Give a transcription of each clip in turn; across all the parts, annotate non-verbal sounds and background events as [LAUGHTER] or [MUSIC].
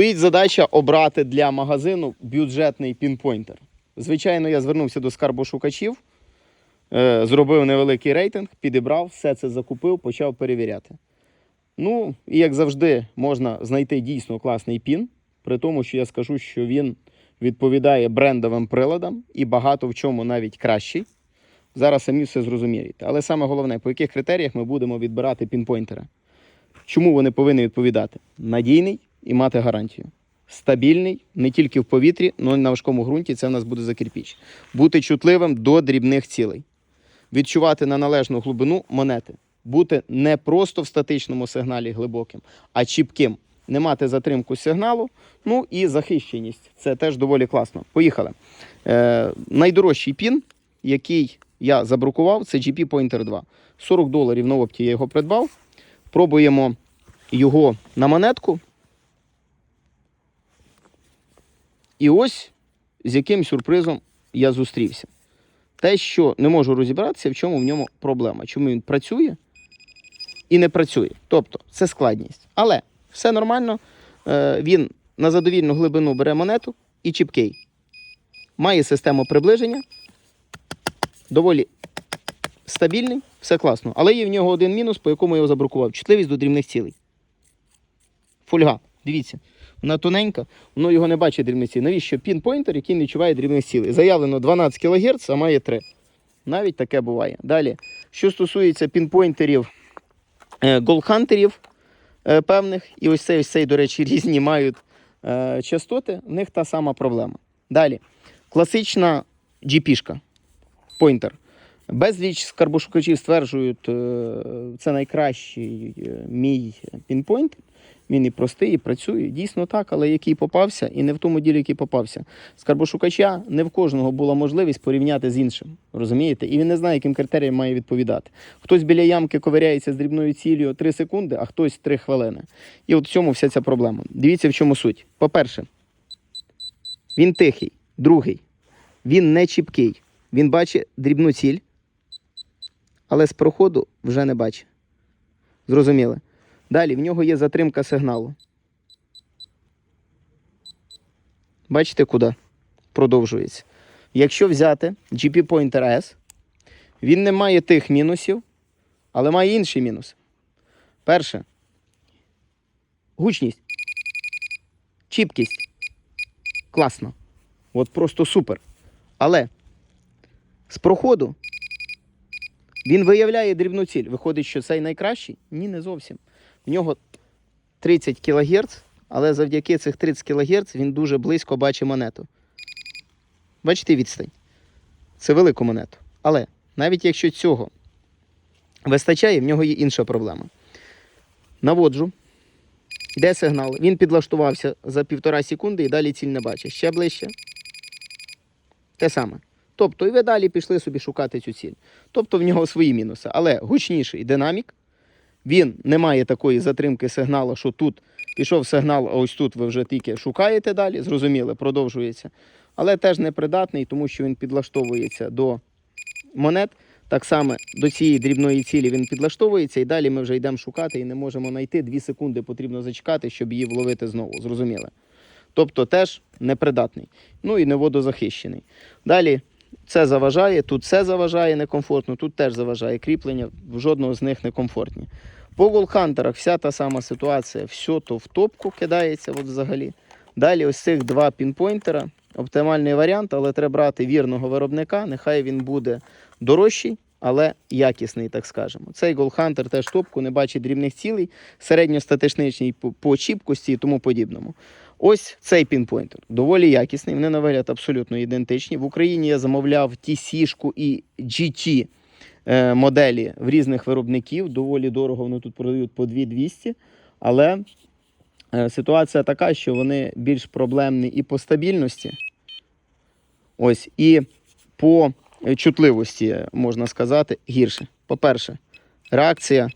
Стоїть задача обрати для магазину бюджетний пінпойнтер. Звичайно, я звернувся до скарбошукачів, е, зробив невеликий рейтинг, підібрав, все це закупив, почав перевіряти. Ну, і як завжди, можна знайти дійсно класний пін, при тому, що я скажу, що він відповідає брендовим приладам і багато в чому навіть кращий. Зараз самі все зрозумієте. Але саме головне, по яких критеріях ми будемо відбирати пінпойнтера. Чому вони повинні відповідати? Надійний і мати гарантію. Стабільний не тільки в повітрі, але й на важкому ґрунті. Це в нас буде закерпіч. Бути чутливим до дрібних цілей. Відчувати на належну глибину монети. Бути не просто в статичному сигналі глибоким, а чіпким. Не мати затримку сигналу, ну і захищеність. Це теж доволі класно. Поїхали. Е, найдорожчий пін, який я забрукував, це GP Pointer 2. 40 доларів на опті я його придбав. Пробуємо його на монетку. І ось з яким сюрпризом я зустрівся. Те, що не можу розібратися, в чому в ньому проблема. Чому він працює і не працює. Тобто, це складність. Але все нормально. Е, Він на задовільну глибину бере монету і чіпкий. Має систему приближення. Доволі стабільний, все класно. Але є в нього один мінус, по якому я його забрукував. Чутливість до дрібних цілей. Фольга. Дивіться, вона тоненька, воно його не бачить дрібних цілей. Навіщо пінпойнтер, який не відчуває дрібних цілей? Заявлено 12 кГц, а має 3. Навіть таке буває. Далі, що стосується пінпойнтерів голхантерів е, певних, і ось цей, ось цей, до речі, [LAUGHS] різні мають е, частоти, в них та сама проблема. Далі, класична GP-шка, пойнтер. Безліч скарбошукачів стверджують, е, це найкращий е, мій пінпойнт. Він і простий, і працює. Дійсно так, але який попався, і не в тому ділі, який попався. Скарбошукача не в кожного була можливість порівняти з іншим. Розумієте? І він не знає, яким критеріям має відповідати. Хтось біля ямки ковиряється з дрібною ціллю 3 секунди, а хтось 3 хвилини. І от в цьому вся ця проблема. Дивіться, в чому суть. По-перше, він тихий. Другий, він не чіпкий. Він бачить дрібну ціль, але з проходу вже не бачить. Зрозуміли? Далі в нього є затримка сигналу. Бачите, куди? Продовжується. Якщо взяти GP Pointer S, він не має тих мінусів, але має інші мінуси. Перше. Гучність. Чіпкість. Класно. От просто супер. Але з проходу він виявляє дрібну ціль. Виходить, що цей найкращий? Ні, не зовсім. В нього 30 кГц, але завдяки цих 30 кГц він дуже близько бачить монету. Бачите відстань? Це велику монету. Але навіть якщо цього вистачає, в нього є інша проблема. Наводжу, йде сигнал. Він підлаштувався за півтора секунди і далі ціль не бачить. Ще ближче. Те саме. Тобто, і ви далі пішли собі шукати цю ціль. Тобто в нього свої мінуси. Але гучніший динамік. Він не має такої затримки сигналу, що тут пішов сигнал, а ось тут ви вже тільки шукаєте далі. Зрозуміло, продовжується. Але теж непридатний, тому що він підлаштовується до монет. Так само до цієї дрібної цілі він підлаштовується, і далі ми вже йдемо шукати і не можемо знайти. Дві секунди потрібно зачекати, щоб її вловити знову. Зрозуміло. Тобто теж непридатний. Ну і не водозахищений. Далі це заважає, тут це заважає некомфортно, тут теж заважає кріплення, в жодного з них некомфортні. По голхантерах вся та сама ситуація, все то в топку кидається от взагалі. Далі ось цих два пінпойнтера. Оптимальний варіант, але треба брати вірного виробника. Нехай він буде дорожчий, але якісний, так скажемо. Цей голхантер теж топку, не бачить дрібних цілей, середньостатичничний по, по чіпкості і тому подібному. Ось цей пінпойнтер. Доволі якісний. Вони на вигляд абсолютно ідентичні. В Україні я замовляв TC-шку і GT е, моделі в різних виробників. Доволі дорого вони тут продають по 2200. Але е, ситуація така, що вони більш проблемні і по стабільності. Ось, і по чутливості, можна сказати, гірше. По-перше, реакція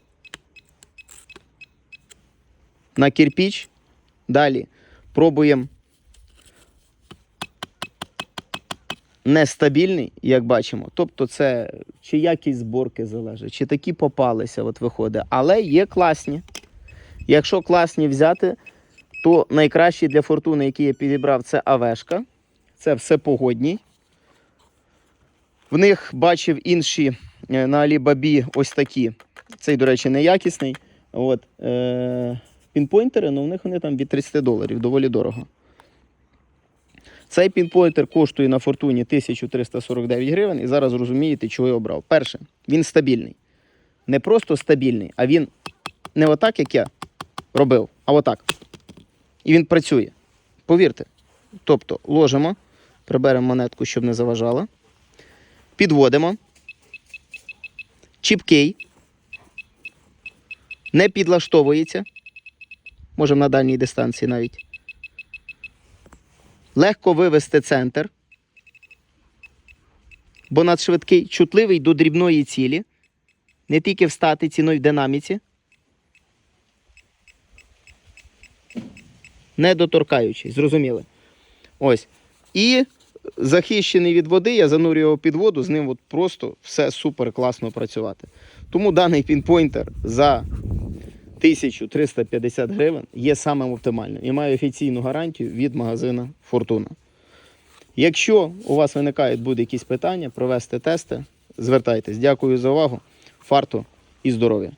на кирпіч. Далі пробуємо нестабільний, як бачимо. Тобто, це чи якість зборки залежить, чи такі попалися, от виходить. Але є класні. Якщо класні взяти, то найкращий для фортуни, який я підібрав, це АВшка. Це все погодній. В них бачив інші е, на Алібабі ось такі. Цей, до речі, неякісний. От, е- пінпойнтери, але в них вони там від 30 доларів, доволі дорого. Цей пінпойнтер коштує на фортуні 1349 гривень. І зараз розумієте, чого я обрав. Перше, він стабільний. Не просто стабільний, а він не отак, як я робив, а отак. І він працює. Повірте. Тобто ложимо, приберемо монетку, щоб не заважала. Підводимо. Чіпкий. Не підлаштовується. Можемо на дальній дистанції навіть. Легко вивести центр. Бо надшвидкий, чутливий до дрібної цілі. Не тільки в статиці, але й в динаміці. Не доторкаючись, зрозуміли. Ось. І захищений від води, я занурю його під воду, з ним от просто все супер класно працювати. Тому даний пінпойнтер за 1350 гривень є самим оптимальним і має офіційну гарантію від магазину Фортуна. Якщо у вас виникають будь-якісь питання, провести тести, звертайтесь. Дякую за увагу. Фарту і здоров'я!